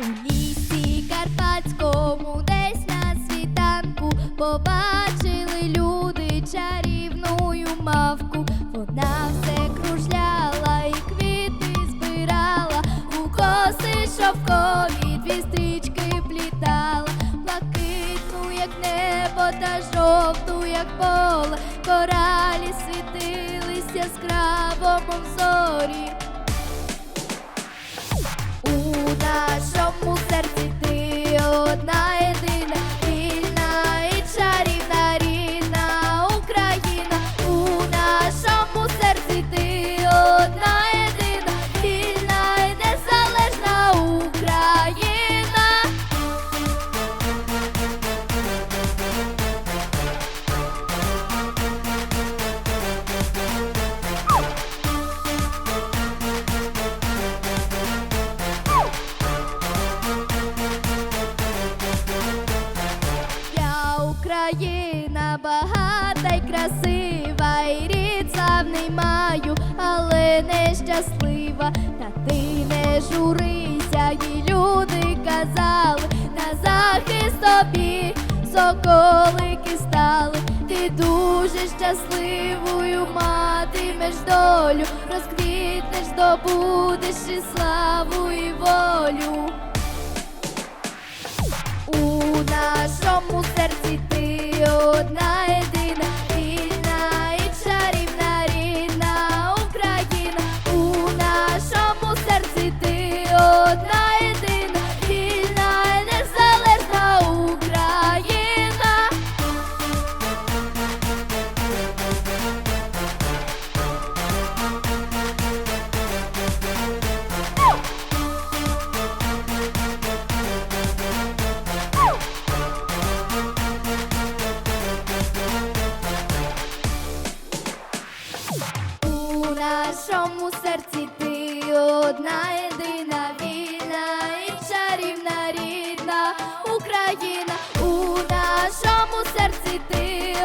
У лісі Карпатському десь на світанку побачили люди чарівну мавку. Вона все кружляла і квіти збирала, у коси шовкові дві стрічки плітала, блакитну, як небо, та жовту, як поле, коралі світились яскраво, мов Україна багата й красива, і рід славний маю, але нещаслива. Та ти не журися, їй люди казали, на захист тобі соколики стали. Ти дуже щасливою матимеш долю, розквітнеш, здобудеш і славу нашому серці ти одна єдина, вільна і чарівна рідна Україна. У нашому серці ти